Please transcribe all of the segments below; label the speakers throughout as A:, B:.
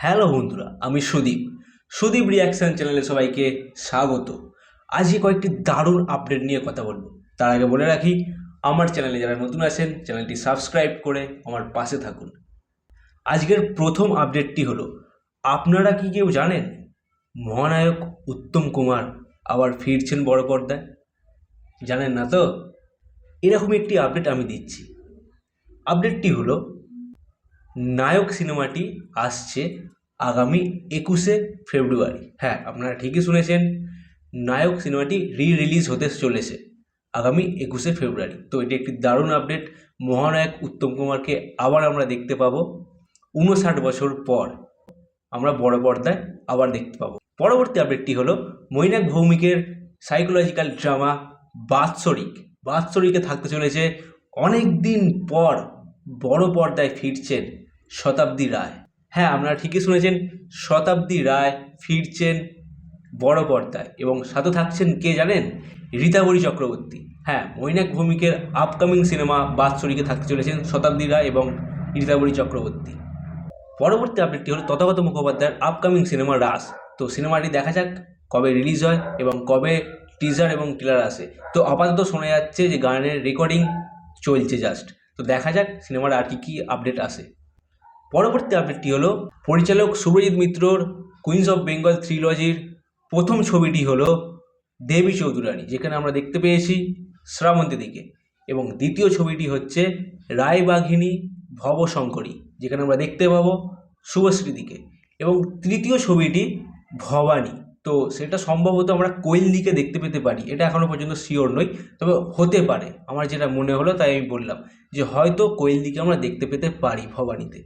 A: Hello বন্ধুরা, আমি Sudip. Sudip reaction চ্যানেলে সবাইকে স্বাগত। আজকে কয়েকটি দারুণ আপডেট নিয়ে কথা বলব। তার আগে বলে রাখি, আমার চ্যানেলে যারা নতুন আছেন চ্যানেলটি সাবস্ক্রাইব করে আমার পাশে থাকুন। আজকের প্রথম আপডেটটি হলো, আপনারা কি কেউ জানেন, মহানায়ক উত্তম কুমার আবার ফিরছেন বড় পর্দায়? জানেন না তো? এরকম একটি আপডেট আমি দিচ্ছি। আপডেটটি হলো নায়ক সিনেমাটি আসছে আগামী একুশে ফেব্রুয়ারি। হ্যাঁ আপনারা ঠিকই শুনেছেন, নায়ক সিনেমাটি রি রিলিজ হতে চলেছে আগামী একুশে ফেব্রুয়ারি। তো এটি একটি দারুণ আপডেট মহানায়ক উত্তম কুমারকে আবার আমরা দেখতে পাবো উনষাট বছর পর। আমরা বড় পর্দায় আবার দেখতে পাবো। পরবর্তী আপডেটটি হলো মৈনাক ভৌমিকের সাইকোলজিক্যাল ড্রামা বাৎসরিক। বাৎসরিকে থাকতে চলেছে অনেক দিন পর বড় পর্দায় ফিরছেন শতাব্দী রায়। হ্যাঁ আপনারা ঠিকই শুনেছেন, শতাব্দী রায় ফিরছেন বড় পর্দায় এবং সাথে থাকছেন কে জানেন? রীতাবরী চক্রবর্তী। হ্যাঁ মৈনাক ভৌমিকের আপকামিং সিনেমা বাৎসরিকে থাকতে চলেছেন শতাব্দী রায় এবং রীতাবরী চক্রবর্তী। পরবর্তী আপডেটটি হলো তথাগত মুখোপাধ্যায়ের আপকামিং সিনেমা রাস তো সিনেমাটি দেখা যাক কবে রিলিজ হয় এবং কবে টিজার এবং ট্রেলার আসে। তো আপাতত শোনা যাচ্ছে যে গানের রেকর্ডিং চলছে জাস্ট তো দেখা যাক সিনেমার আর কি কী আপডেট আসে। পরবর্তী আপডেটটি হলো, পরিচালক সুব্রজিৎ মিত্রর কুইন্স অফ বেঙ্গল থ্রিলজির প্রথম ছবিটি হলো দেবী চৌধুরানী, যেখানে আমরা দেখতে পেয়েছি শ্রাবন্তী দিকে। এবং দ্বিতীয় ছবিটি হচ্ছে রায়বাঘিনী ভবশঙ্করী যেখানে আমরা দেখতে পাবো শুভশ্রীদিকে এবং তৃতীয় ছবিটি ভবানী, তো সেটা সম্ভবত আমরা কৈলদিকে দেখতে পেতে পারি, এটা এখনও পর্যন্ত শিওর নই, তবে হতে পারে। আমার যেটা মনে হলো তাই আমি বললাম যে হয়তো কৈলদিকে আমরা দেখতে পেতে পারি ভবানীতে।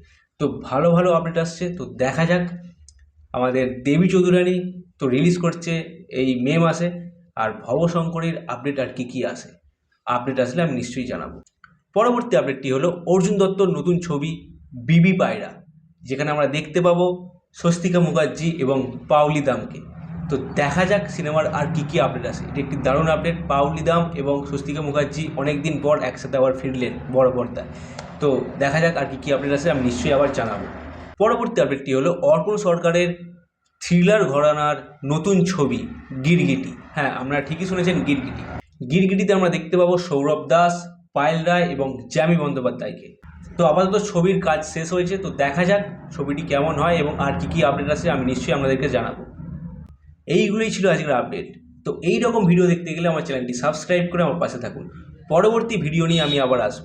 A: তো ভালো ভালো আপডেট আসছে। তো দেখা যাক। আমাদের দেবী চৌধুরানী তো রিলিজ করছে এই মে মাসে। আর ভবশঙ্করীর আপডেট আর কি কি আসে আপডেট আসলে আমি নিশ্চয়ই জানাব। পরবর্তী আপডেটটি হলো অর্জুন দত্তর নতুন ছবি বিবি পায়রা, যেখানে আমরা দেখতে পাবো স্বস্তিকা মুখার্জি এবং পাউলি দামকে। তো দেখা যাক সিনেমার আর কি কি আপডেট আসে। এটি একটি দারুণ আপডেট পাউলি দাম এবং স্বস্তিকা মুখার্জি অনেক দিন পর একসাথে আবার ফিরলেন বড় পর্দায়। তো দেখা যাক আর কি কি আপডেট আসে, আমি নিশ্চয়ই আবার জানাব। পরবর্তী আপডেটটি হলো অর্পণ সরকারের থ্রিলার ঘরানার নতুন ছবি, গিরগিটি। হ্যাঁ আপনারা ঠিকই শুনেছেন গিরগিটি। গিরগিটিতে আমরা দেখতে পাবো সৌরভ দাস, পায়েল রায় এবং জ্যামি বন্দ্যোপাধ্যায়কে। তো আপাতত ছবির কাজ শেষ হয়েছে, তো দেখা যাক ছবিটি কেমন হয় এবং আর কী কী আপডেট আছে আমি নিশ্চয়ই আপনাদেরকে জানাব। এইগুলোই ছিল আজকের আপডেট তো এই রকম ভিডিও দেখতে গেলে আমার চ্যানেলটি সাবস্ক্রাইব করে আমার পাশে থাকুন। পরবর্তী ভিডিও নিয়ে আমি আবার আসব।